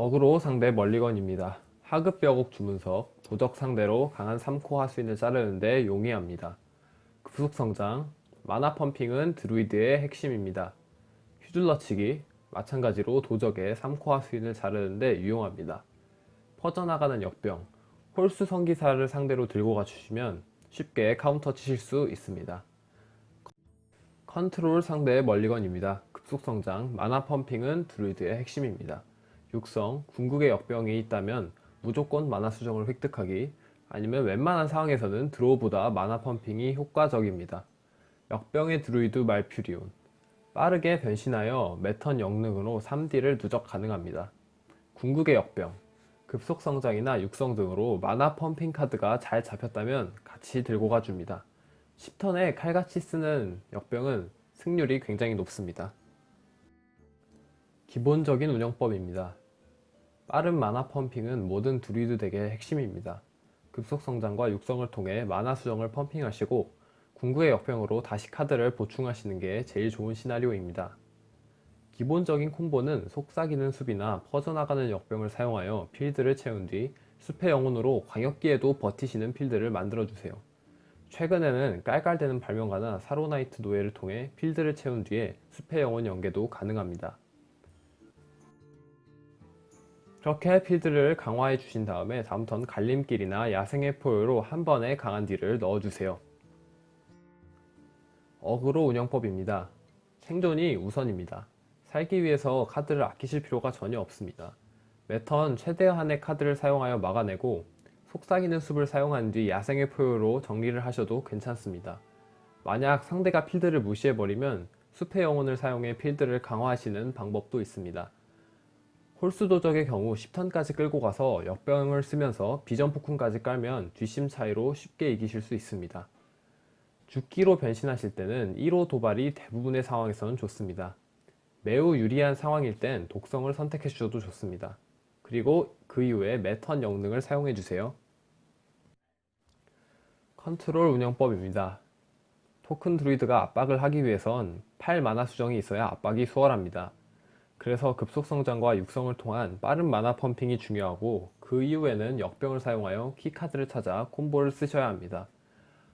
어그로 상대 멀리건입니다. 하급 벽옥 주문석, 도적 상대로 강한 3코 하수인을 자르는데 용이합니다. 급속 성장, 마나 펌핑은 드루이드의 핵심입니다. 휘둘러치기, 마찬가지로 도적의 3코 하수인을 자르는데 유용합니다. 퍼져나가는 역병, 홀수 성기사를 상대로 들고 가주시면 쉽게 카운터 치실 수 있습니다. 컨트롤 상대의 멀리건입니다. 급속 성장, 마나 펌핑은 드루이드의 핵심입니다. 육성, 궁극의 역병이 있다면 무조건 마나 수정을 획득하기, 아니면 웬만한 상황에서는 드로우보다 마나 펌핑이 효과적입니다. 역병의 드루이드 말퓨리온, 빠르게 변신하여 매턴 영능으로 3D를 누적 가능합니다. 궁극의 역병, 급속 성장이나 육성 등으로 마나 펌핑 카드가 잘 잡혔다면 같이 들고 가줍니다. 10턴에 칼같이 쓰는 역병은 승률이 굉장히 높습니다. 기본적인 운영법입니다. 빠른 마나 펌핑은 모든 드루이드 덱의 핵심입니다. 급속 성장과 육성을 통해 마나 수정을 펌핑하시고 궁극의 역병으로 다시 카드를 보충하시는 게 제일 좋은 시나리오입니다. 기본적인 콤보는 속삭이는 숲이나 퍼져나가는 역병을 사용하여 필드를 채운 뒤 숲의 영혼으로 광역기에도 버티시는 필드를 만들어주세요. 최근에는 깔깔대는 발명가나 사로나이트 노예를 통해 필드를 채운 뒤에 숲의 영혼 연계도 가능합니다. 그렇게 필드를 강화해 주신 다음에 다음 턴 갈림길이나 야생의 포효로 한 번에 강한 딜을 넣어주세요. 어그로 운영법입니다. 생존이 우선입니다. 살기 위해서 카드를 아끼실 필요가 전혀 없습니다. 매턴 최대한의 카드를 사용하여 막아내고 속삭이는 숲을 사용한 뒤 야생의 포효로 정리를 하셔도 괜찮습니다. 만약 상대가 필드를 무시해버리면 숲의 영혼을 사용해 필드를 강화하시는 방법도 있습니다. 홀수 도적의 경우 10턴까지 끌고 가서 역병을 쓰면서 비전 폭군까지 깔면 뒷심 차이로 쉽게 이기실 수 있습니다. 죽기로 변신하실 때는 1호 도발이 대부분의 상황에서는 좋습니다. 매우 유리한 상황일 땐 독성을 선택해 주셔도 좋습니다. 그리고 그 이후에 매턴 영능을 사용해 주세요. 컨트롤 운영법입니다. 토큰 드루이드가 압박을 하기 위해선 8 마나 수정이 있어야 압박이 수월합니다. 그래서 급속 성장과 육성을 통한 빠른 마나 펌핑이 중요하고 그 이후에는 역병을 사용하여 키카드를 찾아 콤보를 쓰셔야 합니다.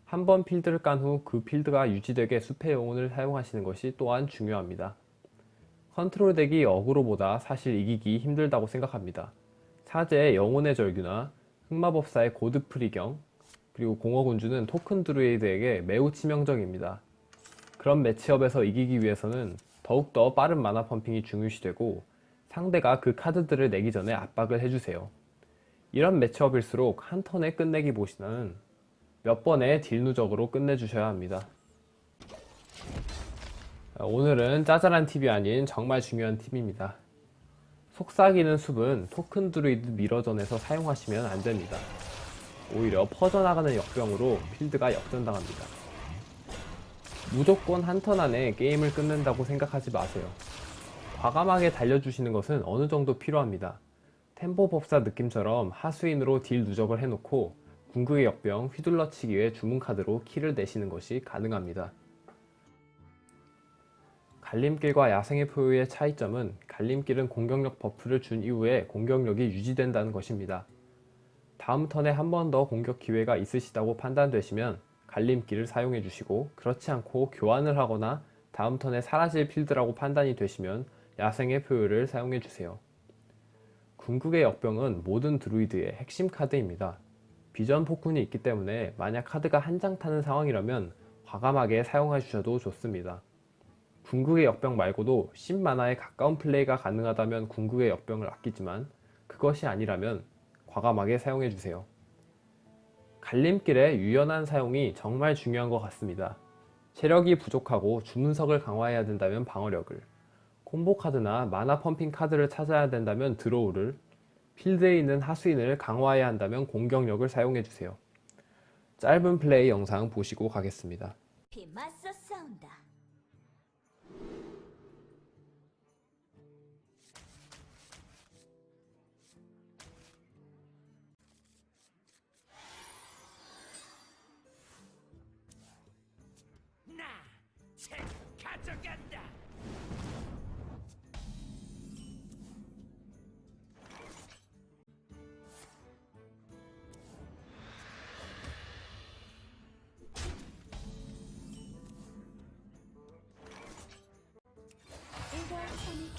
한 번 필드를 깐 후 그 필드가 유지되게 숲의 영혼을 사용하시는 것이 또한 중요합니다. 컨트롤 덱이 어그로보다 사실 이기기 힘들다고 생각합니다. 사제의 영혼의 절규나 흑마법사의 고드 프리경, 그리고 공허군주는 토큰 드루이드에게 매우 치명적입니다. 그런 매치업에서 이기기 위해서는 더욱더 빠른 마나 펌핑이 중요시되고 상대가 그 카드들을 내기 전에 압박을 해주세요. 이런 매치업일수록 한 턴에 끝내기 보시는 몇 번의 딜 누적으로 끝내주셔야 합니다. 오늘은 짜잘한 팁이 아닌 정말 중요한 팁입니다. 속삭이는 숲은 토큰 드루이드 미러전에서 사용하시면 안 됩니다. 오히려 퍼져나가는 역병으로 필드가 역전당합니다. 무조건 한 턴 안에 게임을 끝낸다고 생각하지 마세요. 과감하게 달려주시는 것은 어느 정도 필요합니다. 템포 법사 느낌처럼 하수인으로 딜 누적을 해놓고 궁극의 역병 휘둘러치기에 주문 카드로 키를 내시는 것이 가능합니다. 갈림길과 야생의 포효의 차이점은 갈림길은 공격력 버프를 준 이후에 공격력이 유지된다는 것입니다. 다음 턴에 한 번 더 공격 기회가 있으시다고 판단되시면 갈림길을 사용해 주시고 그렇지 않고 교환을 하거나 다음 턴에 사라질 필드라고 판단이 되시면 야생의 포효를 사용해 주세요. 궁극의 역병은 모든 드루이드의 핵심 카드입니다. 비전 폭군이 있기 때문에 만약 카드가 한 장 타는 상황이라면 과감하게 사용해 주셔도 좋습니다. 궁극의 역병 말고도 10만화에 가까운 플레이가 가능하다면 궁극의 역병을 아끼지만 그것이 아니라면 과감하게 사용해 주세요. 갈림길의 유연한 사용이 정말 중요한 것 같습니다. 체력이 부족하고 주문석을 강화해야 된다면 방어력을, 콤보 카드나 마나 펌핑 카드를 찾아야 된다면 드로우를, 필드에 있는 하수인을 강화해야 한다면 공격력을 사용해 주세요. 짧은 플레이 영상 보시고 가겠습니다. 비 맞서 싸운다.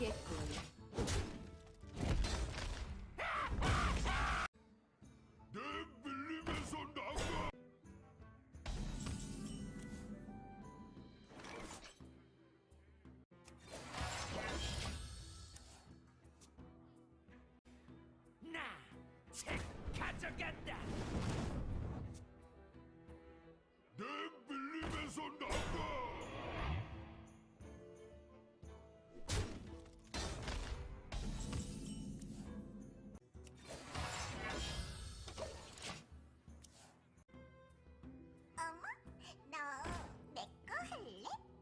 포기했군. 내 밀림에서 나! 책 가져간다!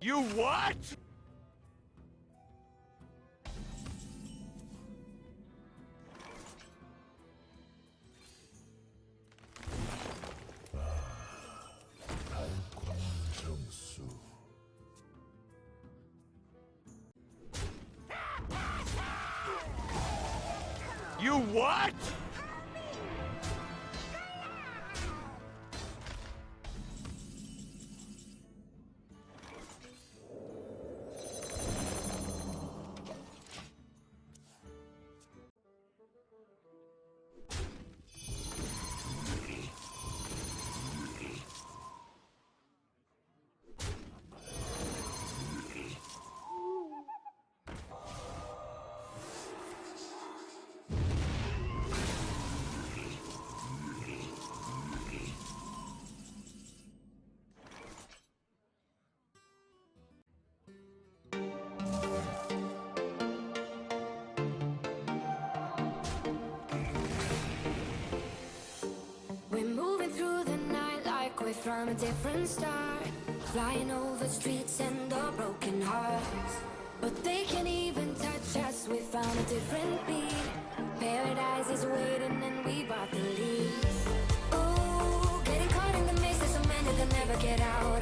You what? You what? From a different star. Flying over streets and our broken hearts. But they can't even touch us, we found a different beat. Paradise is waiting and we brought the lead. Ooh, getting caught in the maze, there's so many that never get out